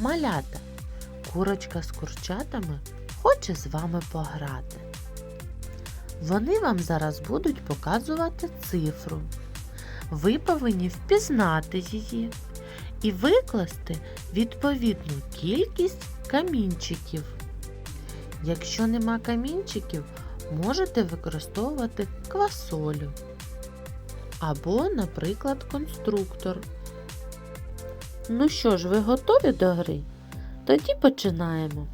Малята, курочка з курчатами хоче з вами пограти. Вони вам зараз будуть показувати цифру. Ви повинні впізнати її і викласти відповідну кількість камінчиків. Якщо нема камінчиків, можете використовувати квасолю або, наприклад, конструктор. Ну що ж, ви готові до гри? Тоді починаємо.